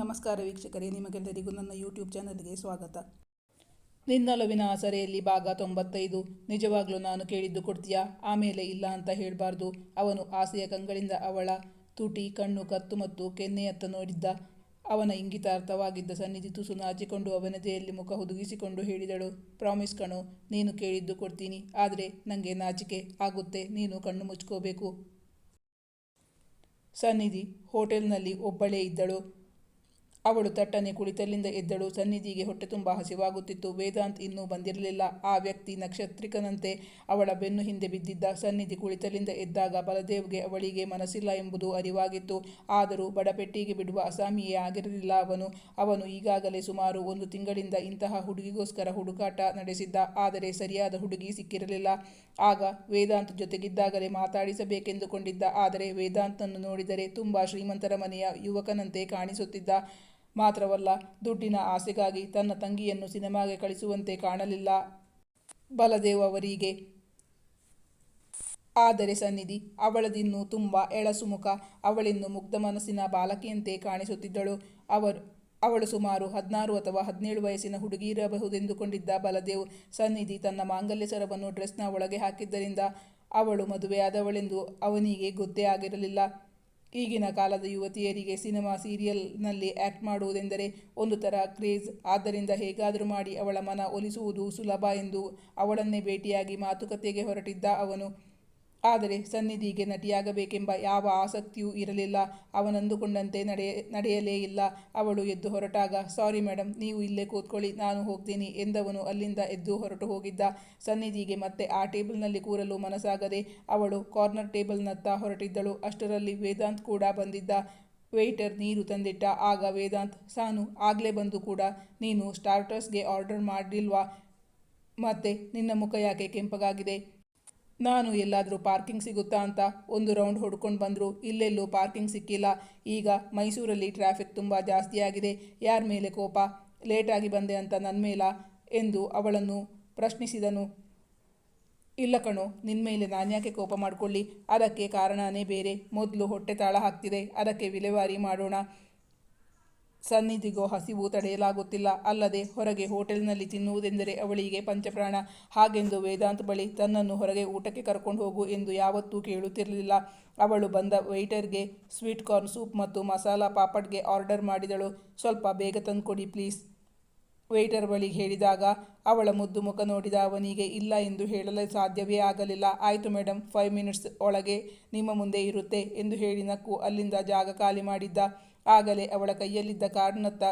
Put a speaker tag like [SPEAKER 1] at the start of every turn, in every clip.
[SPEAKER 1] ನಮಸ್ಕಾರ ವೀಕ್ಷಕರೇ, ನಿಮಗೆಲ್ಲರಿಗೂ ನನ್ನ ಯೂಟ್ಯೂಬ್ ಚಾನಲ್ಗೆ ಸ್ವಾಗತ. ನಿನ್ನೊಲವಿನ ಆಸರೆಯಲ್ಲಿ ಭಾಗ ತೊಂಬತ್ತೈದು. ನಿಜವಾಗ್ಲೂ ನಾನು ಕೇಳಿದ್ದು ಕೊಡ್ತೀಯಾ? ಆಮೇಲೆ ಇಲ್ಲ ಅಂತ ಹೇಳಬಾರ್ದು. ಅವನು ಆಸೆಯ ಕಂಗಳಿಂದ ಅವಳ ತುಟಿ, ಕಣ್ಣು, ಕತ್ತು ಮತ್ತು ಕೆನ್ನೆಯತ್ತ ನೋಡಿದ್ದ. ಅವನ ಇಂಗಿತಾರ್ಥವಾಗಿದ್ದ ಸನ್ನಿಧಿ ತುಸು ನಾಚಿಕೊಂಡು ಅವನದೆಯಲ್ಲಿ ಮುಖ ಹುದುಗಿಸಿಕೊಂಡು ಹೇಳಿದಳು, ಪ್ರಾಮಿಸ್ ಕಣು, ನೀನು ಕೇಳಿದ್ದು ಕೊಡ್ತೀನಿ. ಆದರೆ ನನಗೆ ನಾಚಿಕೆ ಆಗುತ್ತೆ. ನೀನು ಕಣ್ಣು ಮುಚ್ಕೋಬೇಕು. ಸನ್ನಿಧಿ ಹೋಟೆಲ್ನಲ್ಲಿ ಒಬ್ಬಳೇ ಇದ್ದಳು. ಅವಳು ತಟ್ಟನೆ ಕುಳಿತಲ್ಲಿಂದ ಎದ್ದಳು. ಸನ್ನಿಧಿಗೆ ಹೊಟ್ಟೆ ತುಂಬ ಹಸಿವಾಗುತ್ತಿತ್ತು. ವೇದಾಂತ್ ಇನ್ನೂ ಬಂದಿರಲಿಲ್ಲ. ಆ ವ್ಯಕ್ತಿ ನಕ್ಷತ್ರಿಕನಂತೆ ಅವಳ ಬೆನ್ನು ಹಿಂದೆ ಬಿದ್ದಿದ್ದ. ಸನ್ನಿಧಿ ಕುಳಿತಲ್ಲಿಂದ ಎದ್ದಾಗ ಬಲದೇವ್ಗೆ ಅವಳಿಗೆ ಮನಸ್ಸಿಲ್ಲ ಎಂಬುದು ಅರಿವಾಗಿತ್ತು. ಆದರೂ ಬಡಪೆಟ್ಟಿಗೆ ಬಿಡುವ ಅಸಾಮಿಯೇ ಆಗಿರಲಿಲ್ಲ ಅವನು. ಅವನು ಈಗಾಗಲೇ ಸುಮಾರು ಒಂದು ತಿಂಗಳಿಂದ ಇಂತಹ ಹುಡುಗಿಗೋಸ್ಕರ ಹುಡುಕಾಟ ನಡೆಸಿದ್ದ. ಆದರೆ ಸರಿಯಾದ ಹುಡುಗಿ ಸಿಕ್ಕಿರಲಿಲ್ಲ. ಆಗ ವೇದಾಂತ್ ಜೊತೆಗಿದ್ದಾಗಲೇ ಮಾತಾಡಿಸಬೇಕೆಂದುಕೊಂಡಿದ್ದ. ಆದರೆ ವೇದಾಂತನ್ನು ನೋಡಿದರೆ ತುಂಬ ಶ್ರೀಮಂತರ ಮನೆಯ ಯುವಕನಂತೆ ಕಾಣಿಸುತ್ತಿದ್ದ. ಮಾತ್ರವಲ್ಲ ದುಡ್ಡಿನ ಆಸೆಗಾಗಿ ತನ್ನ ತಂಗಿಯನ್ನು ಸಿನಿಮಾಗೆ ಕಳಿಸುವಂತೆ ಕಾಣಲಿಲ್ಲ. ಬಲದೇವ್ ಅವರಿಗೆ. ಆದರೆ ಸನ್ನಿಧಿ, ಅವಳದಿನ್ನು ತುಂಬ ಎಳಸುಮುಖ ಅವಳಿನ್ನು ಮುಗ್ಧ ಮನಸ್ಸಿನ ಬಾಲಕಿಯಂತೆ ಕಾಣಿಸುತ್ತಿದ್ದಳು. ಅವರು, ಅವಳು ಸುಮಾರು ಹದಿನಾರು ಅಥವಾ ಹದಿನೇಳು ವಯಸ್ಸಿನ ಹುಡುಗಿಯಿರಬಹುದೆಂದುಕೊಂಡಿದ್ದ ಬಲದೇವ್, ಸನ್ನಿಧಿ ತನ್ನ ಮಾಂಗಲ್ಯ ಸರವನ್ನು ಡ್ರೆಸ್ನ ಒಳಗೆ ಹಾಕಿದ್ದರಿಂದ ಅವಳು ಮದುವೆಯಾದವಳೆಂದು ಅವನಿಗೆ ಗೊತ್ತೇ ಆಗಿರಲಿಲ್ಲ. ಈಗಿನ ಕಾಲದ ಯುವತಿಯರಿಗೆ ಸಿನಿಮಾ, ಸೀರಿಯಲ್ನಲ್ಲಿ ಆ್ಯಕ್ಟ್ ಮಾಡುವುದೆಂದರೆ ಒಂದು ಥರ ಕ್ರೇಜ್. ಆದ್ದರಿಂದ ಹೇಗಾದರೂ ಮಾಡಿ ಅವಳ ಮನ ಒಲಿಸುವುದು ಸುಲಭ ಎಂದು ಅವಳನ್ನೇ ಭೇಟಿಯಾಗಿ ಮಾತುಕತೆಗೆ ಹೊರಟಿದ್ದ ಅವನು. ಆದರೆ ಸನ್ನಿಧಿಗೆ ನಟಿಯಾಗಬೇಕೆಂಬ ಯಾವ ಆಸಕ್ತಿಯೂ ಇರಲಿಲ್ಲ. ಅವನಂದುಕೊಂಡಂತೆ ನಡೆಯ, ನಡೆಯಲೇ ಇಲ್ಲ. ಅವಳು ಎದ್ದು ಹೊರಟಾಗ, ಸಾರಿ ಮೇಡಮ್ ನೀವು ಇಲ್ಲೇ ಕೂತ್ಕೊಳ್ಳಿ, ನಾನು ಹೋಗ್ತೀನಿ ಎಂದವನು ಅಲ್ಲಿಂದ ಎದ್ದು ಹೊರಟು ಹೋಗಿದ್ದ. ಸನ್ನಿಧಿಗೆ ಮತ್ತೆ ಆ ಟೇಬಲ್ನಲ್ಲಿ ಕೂರಲು ಮನಸ್ಸಾಗದೆ ಅವಳು ಕಾರ್ನರ್ ಟೇಬಲ್ನತ್ತ ಹೊರಟಿದ್ದಳು. ಅಷ್ಟರಲ್ಲಿ ವೇದಾಂತ್ ಕೂಡ ಬಂದಿದ್ದ. ವೇಟರ್ ನೀರು ತಂದಿಟ್ಟ. ಆಗ ವೇದಾಂತ್, ಸಾನು, ಆಗಲೇ ಬಂದು ಕೂಡ ನೀನು ಸ್ಟಾರ್ಟರ್ಸ್ಗೆ ಆರ್ಡರ್ ಮಾಡಿಲ್ವಾ? ಮತ್ತೆ ನಿನ್ನ ಮುಖ ಯಾಕೆ ಕೆಂಪಗಾಗಿದೆ? ನಾನು ಎಲ್ಲಾದರೂ ಪಾರ್ಕಿಂಗ್ ಸಿಗುತ್ತಾ ಅಂತ ಒಂದು ರೌಂಡ್ ಹೊಡ್ಕೊಂಡು ಬಂದರು, ಇಲ್ಲೆಲ್ಲೂ ಪಾರ್ಕಿಂಗ್ ಸಿಕ್ಕಿಲ್ಲ. ಈಗ ಮೈಸೂರಲ್ಲಿ ಟ್ರಾಫಿಕ್ ತುಂಬ ಜಾಸ್ತಿಯಾಗಿದೆ ಯಾರ ಮೇಲೆ ಕೋಪ? ಲೇಟಾಗಿ ಬಂದೆ ಅಂತ ನನ್ನ ಮೇಲ? ಎಂದು ಅವಳನ್ನು ಪ್ರಶ್ನಿಸಿದನು. ಇಲ್ಲ ಕಣೋ ನಿನ್ನ ಮೇಲೆ ನಾನ್ಯಾಕೆ ಕೋಪ ಮಾಡಿಕೊಳ್ಳಿ? ಅದಕ್ಕೆ ಕಾರಣನೇ ಬೇರೆ. ಮೊದಲು ಹೊಟ್ಟೆ ತಾಳ ಹಾಕ್ತಿದೆ. ಅದಕ್ಕೆ ವಿಲೇವಾರಿ ಮಾಡೋಣ. ಸನ್ನಿಧಿಗೋ ಹಸಿವು ತಡೆಯಲಾಗುತ್ತಿಲ್ಲ. ಅಲ್ಲದೆ ಹೊರಗೆ ಹೋಟೆಲ್ನಲ್ಲಿ ತಿನ್ನುವುದೆಂದರೆ ಅವಳಿಗೆ ಪಂಚಪ್ರಾಣ. ಹಾಗೆಂದು ವೇದಾಂತ್ ಬಳಿ ತನ್ನನ್ನು ಹೊರಗೆ ಊಟಕ್ಕೆ ಕರ್ಕೊಂಡು ಹೋಗು ಎಂದು ಯಾವತ್ತೂ ಕೇಳುತ್ತಿರಲಿಲ್ಲ. ಅವಳು ಬಂದ ವೆಯ್ಟರ್ಗೆ ಸ್ವೀಟ್ ಕಾರ್ನ್ ಸೂಪ್ ಮತ್ತು ಮಸಾಲಾ ಪಾಪಡ್ಗೆ ಆರ್ಡರ್ ಮಾಡಿದಳು. ಸ್ವಲ್ಪ ಬೇಗ ತಂದುಕೊಡಿ ಪ್ಲೀಸ್. ವೇಟರ್ ಬಳಿ ಹೇಳಿದಾಗ ಅವಳ ಮುದ್ದು ಮುಖ ನೋಡಿದ ಅವನಿಗೆ ಇಲ್ಲ ಎಂದು ಹೇಳಲು ಸಾಧ್ಯವೇ ಆಗಲಿಲ್ಲ. ಆಯಿತು ಮೇಡಮ್ ಫೈವ್ ಮಿನಿಟ್ಸ್ ಒಳಗೆ ನಿಮ್ಮ ಮುಂದೆ ಇರುತ್ತೆ ಎಂದು ಹೇಳಿ ನಕ್ಕು ಅಲ್ಲಿಂದ ಜಾಗ ಖಾಲಿ ಮಾಡಿದ್ದ. ಆಗಲೇ ಅವಳ ಕೈಯಲ್ಲಿದ್ದ ಕಾರ್ಡ್ನತ್ತ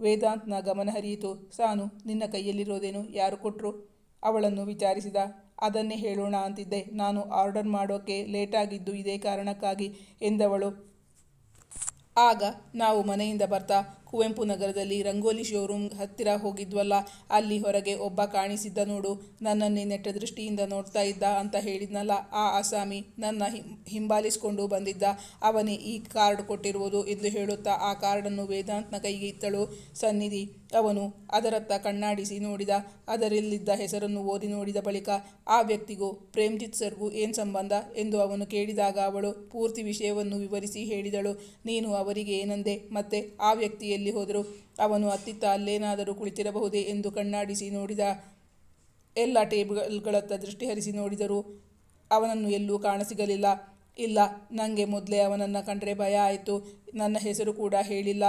[SPEAKER 1] ವೇದಾಂತ್ನ ಗಮನ ಹರಿಯಿತು. ಸಾನು, ನಿನ್ನ ಕೈಯಲ್ಲಿರೋದೇನು? ಯಾರು ಕೊಟ್ಟರು ಅವಳನ್ನು ವಿಚಾರಿಸಿದ. ಅದನ್ನೇ ಹೇಳೋಣ ಅಂತಿದ್ದೆ. ನಾನು ಆರ್ಡರ್ ಮಾಡೋಕ್ಕೆ ಲೇಟಾಗಿದ್ದು ಇದೇ ಕಾರಣಕ್ಕಾಗಿ ಎಂದವಳು. ಆಗ ನಾವು ಮನೆಯಿಂದ ಬರ್ತಾ ಕುವೆಂಪು ನಗರದಲ್ಲಿ ರಂಗೋಲಿ ಶೋರೂಮ್ ಹತ್ತಿರ ಹೋಗಿದ್ವಲ್ಲ, ಅಲ್ಲಿ ಹೊರಗೆ ಒಬ್ಬ ಕಾಣಿಸಿದ್ದ ನೋಡು, ನನ್ನನ್ನೇ ನೆಟ್ಟ ದೃಷ್ಟಿಯಿಂದ ನೋಡ್ತಾ ಇದ್ದ ಅಂತ ಹೇಳಿದ್ನಲ್ಲ ಆ ಅಸಾಮಿ. ನನ್ನ ಹಿಂಬಾಲಿಸಿಕೊಂಡು ಬಂದಿದ್ದ. ಅವನೇ ಈ ಕಾರ್ಡ್ ಕೊಟ್ಟಿರುವುದು ಎಂದು ಹೇಳುತ್ತಾ ಆ ಕಾರ್ಡನ್ನು ವೇದಾಂತ್ನ ಕೈಗೆ ಇತ್ತಳು. ಸನ್ನಿಧಿ, ಅವನು ಅದರತ್ತ ಕಣ್ಣಾಡಿಸಿ ನೋಡಿದ. ಅದರಲ್ಲಿದ್ದ ಹೆಸರನ್ನು ಓದಿ ನೋಡಿದ ಬಳಿಕ, ಆ ವ್ಯಕ್ತಿಗೂ ಪ್ರೇಮ್ಜಿತ್ ಸರ್ಗೂ ಏನು ಸಂಬಂಧ ಎಂದು ಅವನು ಕೇಳಿದಾಗ ಅವಳು ಪೂರ್ತಿ ವಿಷಯವನ್ನು ವಿವರಿಸಿ ಹೇಳಿದಳು. ನೀನು ಅವರಿಗೆ ಏನಂದೆ? ಮತ್ತೆ ಆ ವ್ಯಕ್ತಿಯಲ್ಲಿ ಎಲ್ಲಿ ಹೋದರು ಅವನು ಅತ್ತಿತ್ತ ಅಲ್ಲೇನಾದರೂ ಕುಳಿತಿರಬಹುದೇ ಎಂದು ಕಣ್ಣಾಡಿಸಿ ನೋಡಿದ ಎಲ್ಲ ಟೇಬಲ್ಗಳತ್ತ ದೃಷ್ಟಿ ಹರಿಸಿ ನೋಡಿದರು ಅವನನ್ನು ಎಲ್ಲೂ ಕಾಣಸಿಗಲಿಲ್ಲ. ಇಲ್ಲ ನನಗೆ ಮೊದಲೇ ಅವನನ್ನು ಕಂಡರೆ ಭಯ ಆಯಿತು. ನನ್ನ ಹೆಸರು ಕೂಡ ಹೇಳಿಲ್ಲ.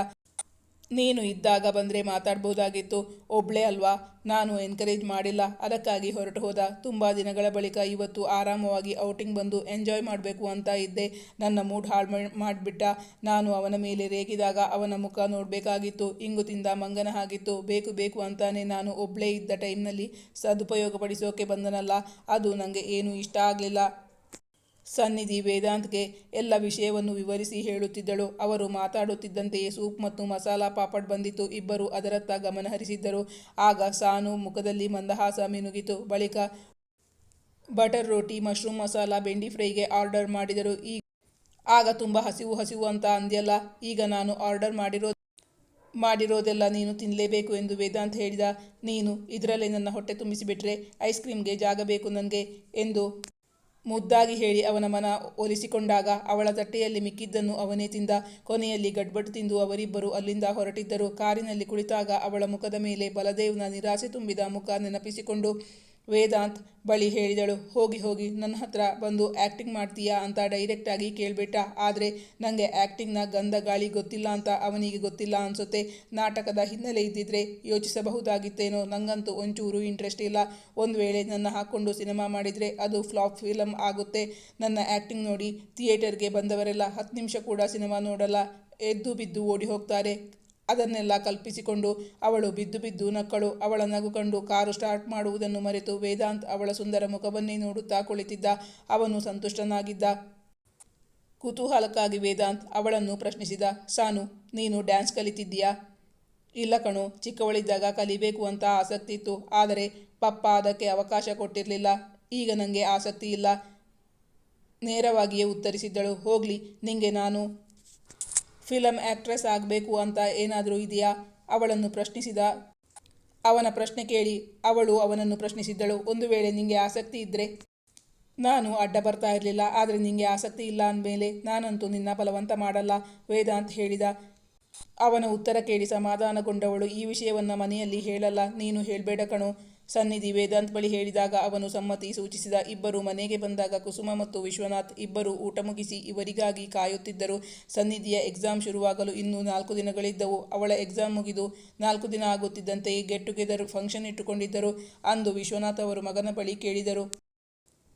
[SPEAKER 1] ನೀನು ಇದ್ದಾಗ ಬಂದರೆ ಮಾತಾಡ್ಬೋದಾಗಿತ್ತು. ಒಬ್ಳೆ ಅಲ್ವಾ? ನಾನು ಎನ್ಕರೇಜ್ ಮಾಡಿಲ್ಲ. ಅದಕ್ಕಾಗಿ ಹೊರಟು ಹೋದ. ತುಂಬ ದಿನಗಳ ಬಳಿಕ ಇವತ್ತು ಆರಾಮವಾಗಿ ಔಟಿಂಗ್ ಬಂದು ಎಂಜಾಯ್ ಮಾಡಬೇಕು ಅಂತ ಇದ್ದೆ. ನನ್ನ ಮೂಡ್ ಹಾಳು ಮಾಡಿಬಿಟ್ಟ. ನಾನು ಅವನ ಮೇಲೆ ರೇಗಿದಾಗ ಅವನ ಮುಖ ನೋಡಬೇಕಾಗಿತ್ತು. ಇಂಗು ತಿಂದ ಮಂಗನ ಆಗಿತ್ತು ಬೇಕು ಬೇಕು ಅಂತಾನೆ ನಾನು ಒಬ್ಳೇ ಇದ್ದ ಟೈಮ್ನಲ್ಲಿ ಸದುಪಯೋಗಪಡಿಸೋಕೆ ಬಂದನಲ್ಲ. ಅದು ನನಗೆ ಏನೂ ಇಷ್ಟ ಆಗಲಿಲ್ಲ. ಸನ್ನಿಧಿ ವೇದಾಂತ್ಗೆ ಎಲ್ಲ ವಿಷಯವನ್ನು ವಿವರಿಸಿ ಹೇಳುತ್ತಿದ್ದಳು. ಅವರು ಮಾತಾಡುತ್ತಿದ್ದಂತೆಯೇ ಸೂಪ್ ಮತ್ತು ಮಸಾಲಾ ಪಾಪಡ್ ಬಂದಿತು. ಇಬ್ಬರು ಅದರತ್ತ ಗಮನ ಹರಿಸಿದ್ದರು. ಆಗ ಸಾನು ಮುಖದಲ್ಲಿ ಮಂದಹಾಸ ಮಿನುಗಿತು. ಬಳಿಕ ಬಟರ್ ರೋಟಿ, ಮಶ್ರೂಮ್ ಮಸಾಲ, ಬೆಂಡಿ ಫ್ರೈಗೆ ಆರ್ಡರ್ ಮಾಡಿದರು. ಈ ಆಗ ತುಂಬ ಹಸಿವು ಹಸಿವು ಅಂತ ಅಂದ್ಯಲ್ಲ, ಈಗ ನಾನು ಆರ್ಡರ್ ಮಾಡಿರೋ ಮಾಡಿರೋದೆಲ್ಲ ನೀನು ತಿನ್ನಲೇಬೇಕು ಎಂದು ವೇದಾಂತ್ ಹೇಳಿದ. ನೀನು, ಇದರಲ್ಲೇ ನನ್ನ ಹೊಟ್ಟೆ ತುಂಬಿಸಿಬಿಟ್ರೆ ಐಸ್ ಕ್ರೀಮ್ಗೆ ಜಾಗ ಬೇಕು ನನಗೆ ಎಂದು ಮುದ್ದಾಗಿ ಹೇಳಿ ಅವನ ಮನ ಒಲಿಸಿಕೊಂಡಾಗ ಅವಳ ತಟ್ಟೆಯಲ್ಲಿ ಮಿಕ್ಕಿದ್ದನ್ನು ಅವನೇ ತಿಂದ. ಕೊನೆಯಲ್ಲಿ ಗಡ್ಬಡ್ ತಿಂದು ಅವರಿಬ್ಬರು ಅಲ್ಲಿಂದ ಹೊರಟಿದ್ದರು. ಕಾರಿನಲ್ಲಿ ಕುಳಿತಾಗ ಅವಳ ಮುಖದ ಮೇಲೆ ಬಲದೇವ್ನ ನಿರಾಸೆ ತುಂಬಿದ ಮುಖ ನೆನಪಿಸಿಕೊಂಡು ವೇದಾಂತ್ ಬಳಿ ಹೇಳಿದಳು, ಹೋಗಿ ಹೋಗಿ, ನನ್ನ ಹತ್ರ ಬಂದು ಆ್ಯಕ್ಟಿಂಗ್ ಮಾಡ್ತೀಯಾ ಅಂತ ಡೈರೆಕ್ಟಾಗಿ ಕೇಳಿಬಿಟ್ಟ. ಆದರೆ ನನಗೆ ಆ್ಯಕ್ಟಿಂಗ್ನ ಗಂಧ ಗಾಳಿ ಗೊತ್ತಿಲ್ಲ ಅಂತ ಅವನಿಗೆ ಗೊತ್ತಿಲ್ಲ ಅನಿಸುತ್ತೆ. ನಾಟಕದ ಹಿನ್ನೆಲೆ ಇದ್ದಿದ್ರೆ ಯೋಚಿಸಬಹುದಾಗಿತ್ತೇನೋ. ನನಗಂತೂ ಒಂಚೂರು ಇಂಟ್ರೆಸ್ಟ್ ಇಲ್ಲ. ಒಂದು ವೇಳೆ ನನ್ನ ಹಾಕ್ಕೊಂಡು ಸಿನಿಮಾ ಮಾಡಿದರೆ ಅದು ಫ್ಲಾಪ್ ಫಿಲಮ್ ಆಗುತ್ತೆ. ನನ್ನ ಆ್ಯಕ್ಟಿಂಗ್ ನೋಡಿ ಥಿಯೇಟರ್ಗೆ ಬಂದವರೆಲ್ಲ ಹತ್ತು ನಿಮಿಷ ಕೂಡ ಸಿನಿಮಾ ನೋಡಲ್ಲ. ಎದ್ದು ಬಿದ್ದು ಓಡಿ ಹೋಗ್ತಾರೆ. ಅದನ್ನೆಲ್ಲ ಕಲ್ಪಿಸಿಕೊಂಡು ಅವಳು ಬಿದ್ದು ಬಿದ್ದು ನಕ್ಕಳು. ಅವಳ ನಗು ಕಂಡು ಕಾರು ಸ್ಟಾರ್ಟ್ ಮಾಡುವುದನ್ನು ಮರೆತು ವೇದಾಂತ್ ಅವಳ ಸುಂದರ ಮುಖವನ್ನೇ ನೋಡುತ್ತಾ ಕುಳಿತಿದ್ದ. ಅವನು ಸಂತುಷ್ಟನಾಗಿದ್ದ. ಕುತೂಹಲಕ್ಕಾಗಿ ವೇದಾಂತ್ ಅವಳನ್ನು ಪ್ರಶ್ನಿಸಿದ. ಸಾನು, ನೀನು ಡ್ಯಾನ್ಸ್ ಕಲಿತಿದ್ದೀಯಾ? ಇಲ್ಲ ಕಣು, ಚಿಕ್ಕವಳಿದ್ದಾಗ ಕಲಿಬೇಕು ಅಂತ ಆಸಕ್ತಿ ಇತ್ತು. ಆದರೆ ಪಪ್ಪ ಅದಕ್ಕೆ ಅವಕಾಶ ಕೊಟ್ಟಿರಲಿಲ್ಲ. ಈಗ ನನಗೆ ಆಸಕ್ತಿ ಇಲ್ಲ. ನೇರವಾಗಿಯೇ ಉತ್ತರಿಸಿದ್ದಳು. ಹೋಗಲಿ, ನಿಂಗೆ ನಾನು ಫಿಲಮ್ ಆ್ಯಕ್ಟ್ರೆಸ್ ಆಗಬೇಕು ಅಂತ ಏನಾದರೂ ಇದೆಯಾ? ಅವಳನ್ನು ಪ್ರಶ್ನಿಸಿದ. ಅವನ ಪ್ರಶ್ನೆ ಕೇಳಿ, ಅವಳು ಅವನನ್ನು ಪ್ರಶ್ನಿಸಿದ್ದಳು. ಒಂದು ವೇಳೆ ನಿಮಗೆ ಆಸಕ್ತಿ ಇದ್ದರೆ ನಾನು ಅಡ್ಡ ಬರ್ತಾ ಇರಲಿಲ್ಲ, ಆದರೆ ನಿಮಗೆ ಆಸಕ್ತಿ ಇಲ್ಲ ಅಂದಮೇಲೆ ನಾನಂತೂ ನಿನ್ನ ಬಲವಂತ ಮಾಡಲ್ಲ ವೇದಾಂತ್ ಹೇಳಿದ. ಅವನ ಉತ್ತರ ಕೇಳಿ ಸಮಾಧಾನಗೊಂಡವಳು. ಈ ವಿಷಯವನ್ನು ಮನೆಯಲ್ಲಿ ಹೇಳಲ್ಲ. ನೀನು ಹೇಳಬೇಡ ಕಣೋ. ಸನ್ನಿಧಿ ವೇದಾಂತ್ ಬಳಿ ಹೇಳಿದಾಗ ಅವನು ಸಮ್ಮತಿ ಸೂಚಿಸಿದ ಇಬ್ಬರು ಮನೆಗೆ ಬಂದಾಗ ಕುಸುಮ ಮತ್ತು ವಿಶ್ವನಾಥ್ ಇಬ್ಬರು ಊಟ ಮುಗಿಸಿ ಇವರಿಗಾಗಿ ಕಾಯುತ್ತಿದ್ದರು. ಸನ್ನಿಧಿಯ ಎಕ್ಸಾಮ್ ಶುರುವಾಗಲು ಇನ್ನೂ ನಾಲ್ಕು ದಿನಗಳಿದ್ದವು. ಅವಳ ಎಕ್ಸಾಮ್ ಮುಗಿದು ನಾಲ್ಕು ದಿನ ಆಗುತ್ತಿದ್ದಂತೆಯೇ ಗೆಟ್ ಟುಗೆದರ್ ಫಂಕ್ಷನ್ ಇಟ್ಟುಕೊಂಡಿದ್ದರು. ಅಂದು ವಿಶ್ವನಾಥ್ ಅವರು ಮಗನ ಬಳಿ ಕೇಳಿದರು,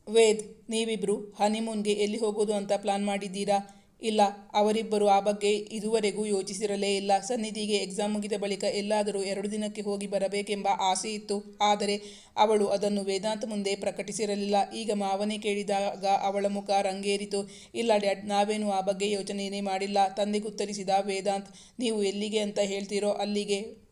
[SPEAKER 1] ವೇದ್, ನೀವಿಬ್ರು ಹನಿಮೂನ್ಗೆ ಎಲ್ಲಿ ಹೋಗೋದು ಅಂತ ಪ್ಲಾನ್ ಮಾಡಿದ್ದೀರಾ? ಇಲ್ಲ, ಅವರಿಬ್ಬರು ಆ ಬಗ್ಗೆ ಇದುವರೆಗೂ ಯೋಚಿಸಿರಲೇ ಇಲ್ಲ. ಸನ್ನಿಧಿಗೆ ಎಕ್ಸಾಮ್ ಮುಗಿದ ಬಳಿಕ ಎಲ್ಲಾದರೂ ಎರಡು ದಿನಕ್ಕೆ ಹೋಗಿ ಬರಬೇಕೆಂಬ ಆಸೆ ಇತ್ತು. ಆದರೆ ಅವಳು ಅದನ್ನು ವೇದಾಂತ ಮುಂದೆ ಪ್ರಕಟಿಸಿರಲಿಲ್ಲ. ಈಗ ಮಾವನೇ ಕೇಳಿದಾಗ ಅವಳ ಮುಖ ರಂಗೇರಿತು. ಇಲ್ಲ, ಡ್ಯಾಡ್, ನಾವೇನು ಆ ಬಗ್ಗೆ ಯೋಚನೆಯೇ ಮಾಡಿಲ್ಲ. ತಂದೆಗುತ್ತರಿಸಿದ ವೇದಾಂತ್, ನೀವು ಎಲ್ಲಿಗೆ ಅಂತ ಹೇಳ್ತೀರೋ ಅಲ್ಲಿಗೆ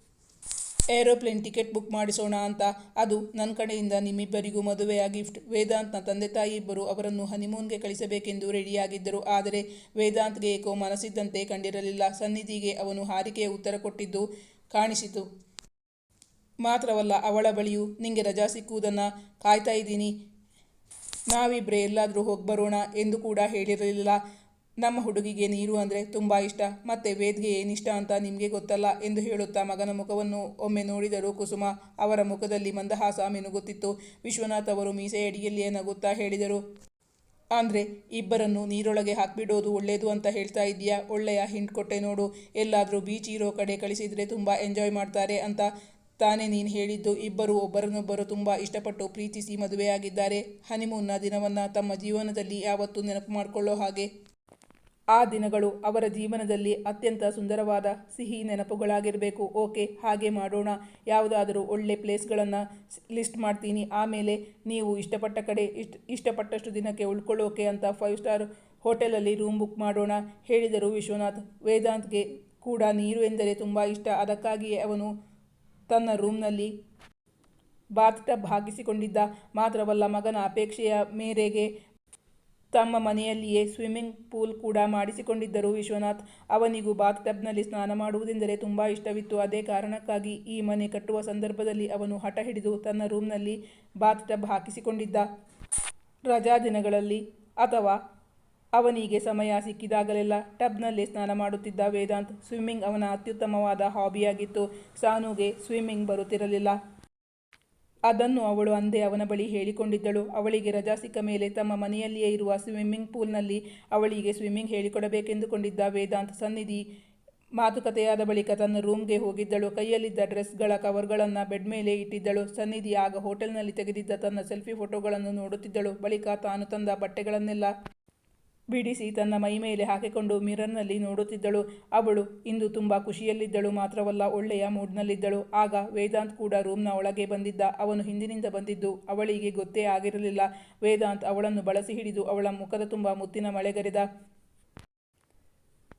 [SPEAKER 1] ಏರೋಪ್ಲೇನ್ ಟಿಕೆಟ್ ಬುಕ್ ಮಾಡಿಸೋಣ ಅಂತ. ಅದು ನನ್ನ ಕಡೆಯಿಂದ ನಿಮ್ಮಿಬ್ಬರಿಗೂ ಮದುವೆಯ ಗಿಫ್ಟ್. ವೇದಾಂತ್ನ ತಂದೆ ತಾಯಿ ಇಬ್ಬರು ಅವರನ್ನು ಹನಿಮೂನ್ಗೆ ಕಳಿಸಬೇಕೆಂದು ರೆಡಿಯಾಗಿದ್ದರು ಆದರೆ ವೇದಾಂತ್ಗೆ ಏಕೋ ಮನಸ್ಸಿದ್ದಂತೆ ಕಂಡಿರಲಿಲ್ಲ. ಸನ್ನಿಧಿಗೆ ಅವನು ಹಾರಿಕೆಯ ಉತ್ತರ ಕೊಟ್ಟಿದ್ದು ಕಾಣಿಸಿತು. ಮಾತ್ರವಲ್ಲ, ಅವಳ ಬಳಿಯೂ ನಿಂಗೆ ರಜಾ ಸಿಕ್ಕುವುದನ್ನು ಕಾಯ್ತಾ ಇದ್ದೀನಿ. ನಾವಿಬ್ಬರೇ ಎಲ್ಲಾದರೂ ಹೋಗಿ ಬರೋಣ ಎಂದು ಕೂಡ ಹೇಳಿರಲಿಲ್ಲ. ನಮ್ಮ ಹುಡುಗಿಗೆ ನೀರು ಅಂದರೆ ತುಂಬ ಇಷ್ಟ, ಮತ್ತೆ ವೇದ್ಗೆ ಏನಿಷ್ಟ ಅಂತ ನಿಮಗೆ ಗೊತ್ತಲ್ಲ ಎಂದು ಹೇಳುತ್ತಾ ಮಗನ ಮುಖವನ್ನು ಒಮ್ಮೆ ನೋಡಿದರು ಕುಸುಮ ಅವರ ಮುಖದಲ್ಲಿ ಮಂದಹಾಸ ಮಿನುಗುತ್ತಿತ್ತು. ವಿಶ್ವನಾಥ್ ಅವರು ಮೀಸೆ ಅಡಿಯಲ್ಲಿಯೇ ನಗುತ್ತಾ ಹೇಳಿದರು ಅಂದರೆ ಇಬ್ಬರನ್ನು ನೀರೊಳಗೆ ಹಾಕಿಬಿಡೋದು ಒಳ್ಳೆಯದು ಅಂತ ಹೇಳ್ತಾ ಇದೆಯಾ ಒಳ್ಳೆಯ ಹಿಂಟ್ ಕೊಟ್ಟೆ ನೋಡು. ಎಲ್ಲಾದರೂ ಬೀಚ್ ಇರೋ ಕಡೆ ಕಳಿಸಿದರೆ ತುಂಬ ಎಂಜಾಯ್ ಮಾಡ್ತಾರೆ ಅಂತ ತಾನೇ ನೀನು ಹೇಳಿದ್ದು. ಇಬ್ಬರು ಒಬ್ಬರನ್ನೊಬ್ಬರು ತುಂಬ ಇಷ್ಟಪಟ್ಟು ಪ್ರೀತಿಸಿ ಮದುವೆಯಾಗಿದ್ದಾರೆ. ಹನಿಮೂನ್ನ ದಿನವನ್ನು ತಮ್ಮ ಜೀವನದಲ್ಲಿ ಯಾವತ್ತೂ ನೆನಪು ಮಾಡಿಕೊಳ್ಳೋ ಹಾಗೆ. ಆ ದಿನಗಳು ಅವರ ಜೀವನದಲ್ಲಿ ಅತ್ಯಂತ ಸುಂದರವಾದ ಸಿಹಿ ನೆನಪುಗಳಾಗಿರಬೇಕು. ಓಕೆ, ಹಾಗೆ ಮಾಡೋಣ. ಯಾವುದಾದರೂ ಒಳ್ಳೆ ಪ್ಲೇಸ್ಗಳನ್ನು ಲಿಸ್ಟ್ ಮಾಡ್ತೀನಿ. ಆಮೇಲೆ ನೀವು ಇಷ್ಟಪಟ್ಟ ಕಡೆ ಇಷ್ಟ, ಇಷ್ಟಪಟ್ಟಷ್ಟು ದಿನಕ್ಕೆ ಉಳ್ಕೊಳ್ಳೋಕೆ ಅಂತ ಫೈವ್ ಸ್ಟಾರ್ ಹೋಟೆಲಲ್ಲಿ ರೂಮ್ ಬುಕ್ ಮಾಡೋಣ. ಹೇಳಿದರು ವಿಶ್ವನಾಥ್. ವೇದಾಂತ್ಗೆ ಕೂಡ ನೀರು ಎಂದರೆ ತುಂಬ ಇಷ್ಟ. ಅದಕ್ಕಾಗಿಯೇ ಅವನು ತನ್ನ ರೂಮ್ನಲ್ಲಿ ಬಾತ್ ಟಬ್ ಹಾಕಿಸಿಕೊಂಡಿದ್ದ. ಮಾತ್ರವಲ್ಲ ಮಗನ ಅಪೇಕ್ಷೆಯ ಮೇರೆಗೆ ತಮ್ಮ ಮನೆಯಲ್ಲಿಯೇ ಸ್ವಿಮ್ಮಿಂಗ್ ಪೂಲ್ ಕೂಡ ಮಾಡಿಸಿಕೊಂಡಿದ್ದರು ವಿಶ್ವನಾಥ್. ಅವನಿಗೂ ಬಾತ್ ಟಬ್ನಲ್ಲಿ ಸ್ನಾನ ಮಾಡುವುದೆಂದರೆ ತುಂಬ ಇಷ್ಟವಿತ್ತು. ಅದೇ ಕಾರಣಕ್ಕಾಗಿ ಈ ಮನೆ ಕಟ್ಟುವ ಸಂದರ್ಭದಲ್ಲಿ ಅವನು ಹಠ ಹಿಡಿದು ತನ್ನ ರೂಮ್ನಲ್ಲಿ ಬಾತ್ ಟಬ್ ಹಾಕಿಸಿಕೊಂಡಿದ್ದ. ರಜಾ ದಿನಗಳಲ್ಲಿ ಅಥವಾ ಅವನಿಗೆ ಸಮಯ ಸಿಕ್ಕಿದಾಗಲೆಲ್ಲ ಟಬ್ನಲ್ಲಿ ಸ್ನಾನ ಮಾಡುತ್ತಿದ್ದ ವೇದಾಂತ್ ಸ್ವಿಮ್ಮಿಂಗ್ ಅವನ ಅತ್ಯುತ್ತಮವಾದ ಹಾಬಿಯಾಗಿತ್ತು. ಸಾನುಗೆ ಸ್ವಿಮ್ಮಿಂಗ್ ಬರುತ್ತಿರಲಿಲ್ಲ. ಅದನ್ನು ಅವಳು ಅಂದೇ ಅವನ ಬಳಿ ಹೇಳಿಕೊಂಡಿದ್ದಳು. ಅವಳಿಗೆ ರಜಾ ಸಿಕ್ಕ ಮೇಲೆ ತಮ್ಮ ಮನೆಯಲ್ಲಿಯೇ ಇರುವ ಸ್ವಿಮ್ಮಿಂಗ್ ಪೂಲ್ನಲ್ಲಿ ಅವಳಿಗೆ ಸ್ವಿಮ್ಮಿಂಗ್ ಹೇಳಿಕೊಡಬೇಕೆಂದುಕೊಂಡಿದ್ದ ವೇದಾಂತ್ ಸನ್ನಿಧಿ ಮಾತುಕತೆಯಾದ ಬಳಿಕ ತನ್ನ ರೂಮ್ಗೆ ಹೋಗಿದ್ದಳು. ಕೈಯಲ್ಲಿದ್ದ ಡ್ರೆಸ್ಗಳ ಕವರ್ಗಳನ್ನು ಬೆಡ್ ಮೇಲೆ ಇಟ್ಟಿದ್ದಳು. ಸನ್ನಿಧಿ ಆಗ ಹೋಟೆಲ್ನಲ್ಲಿ ತೆಗೆದಿದ್ದ ತನ್ನ ಸೆಲ್ಫಿ ಫೋಟೋಗಳನ್ನು ನೋಡುತ್ತಿದ್ದಳು. ಬಳಿಕ ತಾನು ತಂದ ಬಟ್ಟೆಗಳನ್ನೆಲ್ಲ ಬಿಡಿಸಿ ತನ್ನ ಮೈ ಮೇಲೆ ಹಾಕಿಕೊಂಡು ಮಿರರ್ನಲ್ಲಿ ನೋಡುತ್ತಿದ್ದಳು. ಅವಳು ಇಂದು ತುಂಬ ಖುಷಿಯಲ್ಲಿದ್ದಳು. ಮಾತ್ರವಲ್ಲ, ಒಳ್ಳೆಯ ಮೂಡ್ನಲ್ಲಿದ್ದಳು. ಆಗ ವೇದಾಂತ್ ಕೂಡ ರೂಮ್ನ ಒಳಗೆ ಬಂದಿದ್ದ. ಅವನು ಹಿಂದಿನಿಂದ ಬಂದಿದ್ದು ಅವಳಿಗೆ ಗೊತ್ತೇ ಆಗಿರಲಿಲ್ಲ. ವೇದಾಂತ್ ಅವಳನ್ನು ಬಳಸಿ ಹಿಡಿದು ಅವಳ ಮುಖದ ತುಂಬ ಮುತ್ತಿನ ಮಳೆಗರೆದ.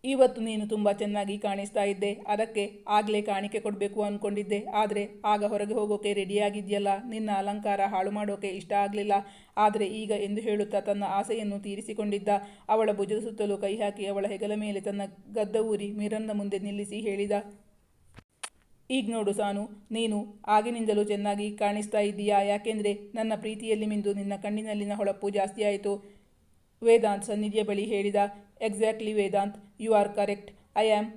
[SPEAKER 1] ಇವತ್ತು ನೀನು ತುಂಬ ಚೆನ್ನಾಗಿ ಕಾಣಿಸ್ತಾ ಇದ್ದೆ. ಅದಕ್ಕೆ ಆಗಲೇ ಕಾಣಿಕೆ ಕೊಡಬೇಕು ಅಂದ್ಕೊಂಡಿದ್ದೆ ಆದರೆ ಆಗ ಹೊರಗೆ ಹೋಗೋಕೆ ರೆಡಿಯಾಗಿದೆಯಲ್ಲ. ನಿನ್ನ ಅಲಂಕಾರ ಹಾಳು ಮಾಡೋಕೆ ಇಷ್ಟ ಆಗಲಿಲ್ಲ. ಆದರೆ ಈಗ ಎಂದು ಹೇಳುತ್ತಾ ತನ್ನ ಆಸೆಯನ್ನು ತೀರಿಸಿಕೊಂಡಿದ್ದ. ಅವಳ ಭುಜದ ಸುತ್ತಲೂ ಕೈ ಹಾಕಿ ಅವಳ ಹೆಗಲ ಮೇಲೆ ತನ್ನ ಗದ್ದ ಊರಿ ಮಿರನ್ನ ಮುಂದೆ ನಿಲ್ಲಿಸಿ ಹೇಳಿದ, ಈಗ ನೋಡು ಸಾನು, ನೀನು ಆಗಿನಿಂದಲೂ ಚೆನ್ನಾಗಿ ಕಾಣಿಸ್ತಾ ಇದ್ದೀಯಾ? ಯಾಕೆಂದರೆ ನನ್ನ ಪ್ರೀತಿಯಲ್ಲಿ ಮಿಂದು ನಿನ್ನ ಕಣ್ಣಿನಲ್ಲಿನ ಹೊಳಪು ಜಾಸ್ತಿ ಆಯಿತು. ವೇದಾಂತ್ ಸನ್ನಿಧಿಯ ಬಳಿ ಹೇಳಿದ exactly Vedant you are correct I am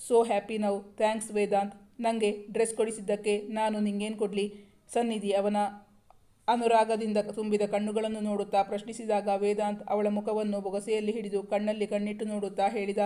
[SPEAKER 1] so happy now thanks Vedant ನನಗೆ ಡ್ರೆಸ್ ಕೊಡಿಸಿದ್ದಕ್ಕೆ ನಾನು ನಿಂಗೇನು ಕೊಡಲಿ? ಸನ್ನಿಧಿ ಅವನ ಅನುರಾಗದಿಂದ ತುಂಬಿದ ಕಣ್ಣುಗಳನ್ನು ನೋಡುತ್ತಾ ಪ್ರಶ್ನಿಸಿದಾಗ ವೇದಾಂತ್ ಅವಳ ಮುಖವನ್ನು ಬೊಗಸೆಯಲ್ಲಿ ಹಿಡಿದು ಕಣ್ಣಲ್ಲಿ ಕಣ್ಣಿಟ್ಟು ನೋಡುತ್ತಾ ಹೇಳಿದ,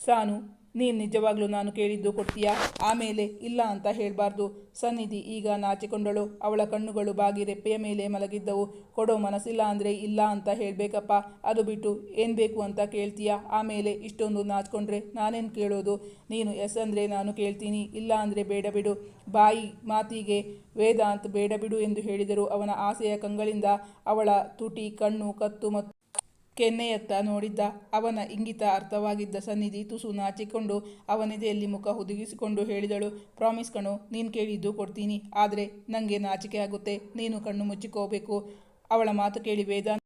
[SPEAKER 1] ಸಾನು ನೀನು ನಿಜವಾಗ್ಲೂ ನಾನು ಕೇಳಿದ್ದು ಕೊಡ್ತೀಯಾ? ಆಮೇಲೆ ಇಲ್ಲ ಅಂತ ಹೇಳಬಾರ್ದು. ಸನ್ನಿಧಿ ಈಗ ನಾಚಿಕೊಂಡಳು. ಅವಳ ಕಣ್ಣುಗಳು ಬಾಗಿ ರೆಪ್ಪೆಯ ಮೇಲೆ ಮಲಗಿದ್ದವು. ಕೊಡೋ ಮನಸ್ಸಿಲ್ಲ ಅಂದರೆ ಇಲ್ಲ ಅಂತ ಹೇಳಬೇಕಪ್ಪ. ಅದು ಬಿಟ್ಟು ಏನು ಬೇಕು ಅಂತ ಕೇಳ್ತೀಯಾ? ಆಮೇಲೆ ಇಷ್ಟೊಂದು ನಾಚಿಕೊಂಡ್ರೆ ನಾನೇನು ಕೇಳೋದು? ನೀನು ಎಸ್ ಅಂದರೆ ನಾನು ಕೇಳ್ತೀನಿ. ಇಲ್ಲ ಅಂದರೆ ಬೇಡ ಬಿಡು. ಬಾಯಿ ಮಾತಿಗೆ ವೇದಾಂತ್ ಬೇಡ ಬಿಡು ಎಂದು ಹೇಳಿದರು. ಅವನ ಆಸೆಯ ಕಂಗಳಿಂದ ಅವಳ ತುಟಿ, ಕಣ್ಣು, ಕತ್ತು ಮತ್ತು ಕೆನ್ನೆಯತ್ತ ನೋಡಿದ್ದ ಅವನ ಇಂಗಿತ ಅರ್ಥವಾಗಿದ್ದ ಸನ್ನಿಧಿ ತುಸು ನಾಚಿಕೊಂಡು ಅವನಿದೆಯಲ್ಲಿ ಮುಖ ಹುದುಗಿಸಿಕೊಂಡು ಹೇಳಿದಳು, ಪ್ರಾಮಿಸ್ ಕಣೋ, ನೀನು ಕೇಳಿದ್ದು ಕೊಡ್ತೀನಿ, ಆದರೆ ನನಗೆ ನಾಚಿಕೆ ಆಗುತ್ತೆ, ನೀನು ಕಣ್ಣು ಮುಚ್ಚಿಕೋಬೇಕು. ಅವಳ ಮಾತು ಕೇಳಿ ವೇದಾಂತ್,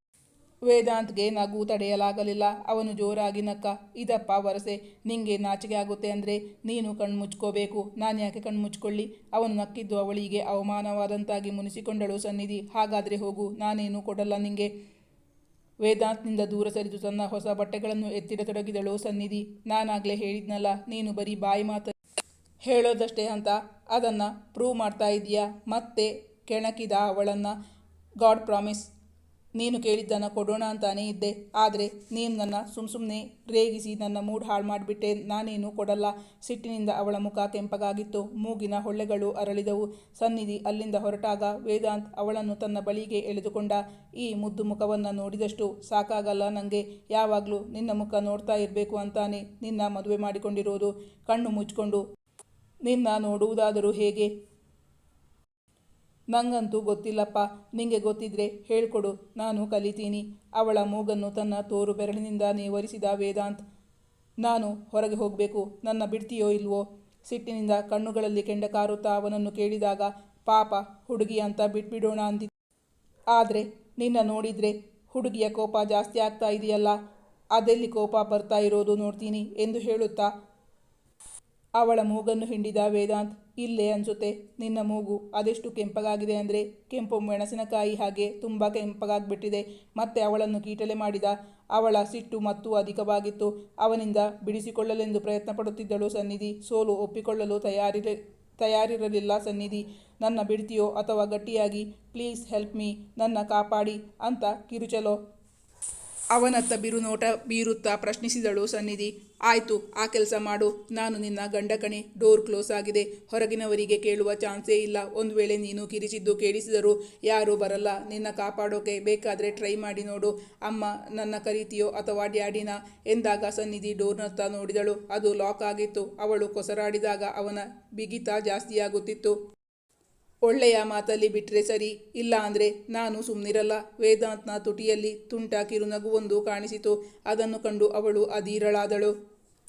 [SPEAKER 1] ವೇದಾಂತ್ಗೆ ನಗು ತಡೆಯಲಾಗಲಿಲ್ಲ. ಅವನು ಜೋರಾಗಿ ನಕ್ಕ, ಇದಪ್ಪ ವರಸೆ, ನಿಂಗೆ ನಾಚಿಕೆ ಆಗುತ್ತೆ ಅಂದರೆ ನೀನು ಕಣ್ಣು ಮುಚ್ಕೋಬೇಕು ನಾನು ಯಾಕೆ ಕಣ್ಣು ಮುಚ್ಕೊಳ್ಳಿ? ಅವನು ನಕ್ಕಿದ್ದು ಅವಳಿಗೆ ಅವಮಾನವಾದಂತಾಗಿ ಮುನಿಸಿಕೊಂಡಳು ಸನ್ನಿಧಿ, ಹಾಗಾದರೆ ಹೋಗು, ನಾನೇನು ಕೊಡಲ್ಲ ನಿಂಗೆ. ವೇದಾಂತ್ನಿಂದ ದೂರ ಸರಿದು ತನ್ನ ಹೊಸ ಬಟ್ಟೆಗಳನ್ನು ಎತ್ತಿಡತೊಡಗಿದಳು ಸನ್ನಿಧಿ. ನಾನಾಗಲೇ ಹೇಳಿದ್ನಲ್ಲ, ನೀನು ಬರೀ ಬಾಯಿ ಮಾತು ಹೇಳೋದಷ್ಟೇ ಅಂತ. ಅದನ್ನು ಪ್ರೂವ್ ಮಾಡ್ತಾ ಇದೀಯಾ ಮತ್ತೆ ಕೆಣಕಿದ ಅವಳನ್ನು ಗಾಡ್ ಪ್ರಾಮಿಸ್ ನೀನು ಕೇಳಿದ್ದನ್ನು ಕೊಡೋಣ ಅಂತಾನೇ ಇದ್ದೆ. ಆದರೆ ನೀನು ನನ್ನ ಸುಮ್ ಸುಮ್ಮನೆ ರೇಗಿಸಿ ನನ್ನ ಮೂಡ್ ಹಾಳು ಮಾಡಿಬಿಟ್ಟೆ. ನಾನೇನು ಕೊಡಲ್ಲ. ಸಿಟ್ಟಿನಿಂದ ಅವಳ ಮುಖ ಕೆಂಪಗಾಗಿತ್ತು. ಮೂಗಿನ ಹೊಳ್ಳೆಗಳು ಅರಳಿದವು. ಸನ್ನಿಧಿ ಅಲ್ಲಿಂದ ಹೊರಟಾಗ ವೇದಾಂತ್ ಅವಳನ್ನು ತನ್ನ ಬಳಿಗೆ ಎಳೆದುಕೊಂಡ. ಈ ಮುದ್ದು ಮುಖವನ್ನು ನೋಡಿದಷ್ಟು ಸಾಕಾಗಲ್ಲ ನನಗೆ ಯಾವಾಗಲೂ ನಿನ್ನ ಮುಖ ನೋಡ್ತಾ ಇರಬೇಕು ಅಂತಾನೆ ನಿನ್ನ ಮದುವೆ ಮಾಡಿಕೊಂಡಿರೋದು. ಕಣ್ಣು ಮುಚ್ಕೊಂಡು ನಿನ್ನ ನೋಡುವುದಾದರೂ ಹೇಗೆ? ನಂಗಂತೂ ಗೊತ್ತಿಲ್ಲಪ್ಪ. ನಿಂಗೆ ಗೊತ್ತಿದ್ರೆ ಹೇಳ್ಕೊಡು, ನಾನು ಕಲಿತೀನಿ. ಅವಳ ಮೂಗನ್ನು ತನ್ನ ತೋರು ಬೆರಳಿನಿಂದ ನೇವರಿಸಿದ ವೇದಾಂತ್, ನಾನು ಹೊರಗೆ ಹೋಗಬೇಕು, ನನ್ನ ಬಿಡ್ತೀಯೋ ಇಲ್ವೋ? ಸಿಟ್ಟಿನಿಂದ ಕಣ್ಣುಗಳಲ್ಲಿ ಕೆಂಡ ಕಾರುತ್ತಾ ಅವನನ್ನು ಕೇಳಿದಾಗ, ಪಾಪ, ಹುಡುಗಿ ಅಂತ ಬಿಟ್ಬಿಡೋಣ ಅಂದಿ ಆದರೆ, ನಿನ್ನ ನೋಡಿದರೆ ಹುಡುಗಿಯ ಕೋಪ ಜಾಸ್ತಿ ಆಗ್ತಾ ಇದೆಯಲ್ಲ, ಅದೆಲ್ಲಿ ಕೋಪ ಬರ್ತಾ ಇರೋದು ನೋಡ್ತೀನಿ ಎಂದು ಹೇಳುತ್ತಾ ಅವಳ ಮೂಗನ್ನು ಹಿಂಡಿದ ವೇದಾಂತ್, ಇಲ್ಲೇ ಅನ್ಸುತ್ತೆ, ನಿನ್ನ ಮೂಗು ಅದೆಷ್ಟು ಕೆಂಪಗಾಗಿದೆ ಅಂದರೆ? ಕೆಂಪು ಮೆಣಸಿನಕಾಯಿ ಹಾಗೆ ತುಂಬ ಕೆಂಪಗಾಗ್ಬಿಟ್ಟಿದೆ. ಮತ್ತೆ ಅವಳನ್ನು ಕೀಟಲೆ ಮಾಡಿದ ಅವಳ ಸಿಟ್ಟು ಮತ್ತು ಅಧಿಕವಾಗಿತ್ತು. ಅವನಿಂದ ಬಿಡಿಸಿಕೊಳ್ಳಲೆಂದು ಪ್ರಯತ್ನ ಪಡುತ್ತಿದ್ದಳು ಸನ್ನಿಧಿ. ಸೋಲು ಒಪ್ಪಿಕೊಳ್ಳಲು ತಯಾರಿರ ತಯಾರಿರಲಿಲ್ಲ ಸನ್ನಿಧಿ. ನನ್ನ ಬಿಡ್ತಿಯೋ ಅಥವಾ ಗಟ್ಟಿಯಾಗಿ, ಪ್ಲೀಸ್ ಹೆಲ್ಪ್ ಮೀ, ನನ್ನ ಕಾಪಾಡಿ ಅಂತ ಕಿರುಚಲೋ. ಅವನತ್ತ ಬಿರುನೋಟ ಬೀರುತ್ತಾ ಪ್ರಶ್ನಿಸಿದಳು ಸನ್ನಿಧಿ. ಆಯ್ತು, ಆ ಕೆಲಸ ಮಾಡು. ನಾನು ನಿನ್ನ ಗಂಡ ಕಣೆ. ಡೋರ್ ಕ್ಲೋಸ್ ಆಗಿದೆ. ಹೊರಗಿನವರಿಗೆ ಕೇಳುವ ಚಾನ್ಸೇ ಇಲ್ಲ. ಒಂದು ವೇಳೆ ನೀನು ಕಿರಿಚಿದ್ದು ಕೇಳಿಸಿದರೂ ಯಾರೂ ಬರಲ್ಲ. ನಿನ್ನ ಕಾಪಾಡೋಕೆ ಬೇಕಾದರೆ ಟ್ರೈ ಮಾಡಿ ನೋಡು. ಅಮ್ಮ, ನನ್ನ ಕರೀತೀಯೋ ಅಥವಾ ಡ್ಯಾಡಿನ? ಎಂದಾಗ ಸನ್ನಿಧಿ ಡೋರ್ನತ್ತ ನೋಡಿದಳು. ಅದು ಲಾಕ್ ಆಗಿತ್ತು. ಅವಳು ಕೊಸರಾಡಿದಾಗ ಅವನ ಬಿಗಿತ ಜಾಸ್ತಿಯಾಗುತ್ತಿತ್ತು ಒಳ್ಳೆಯ ಮಾತಲ್ಲಿ ಬಿಟ್ಟರೆ ಸರಿ. ಇಲ್ಲ ಅಂದರೆ ನಾನು ಸುಮ್ಮನಿರಲ್ಲ ವೇದಾಂತ್ನ ತುಟಿಯಲ್ಲಿ ತುಂಟ ಕಿರುನಗುವೊಂದು ಕಾಣಿಸಿತು. ಅದನ್ನು ಕಂಡು ಅವಳು ಅಧೀರಳಾದಳು.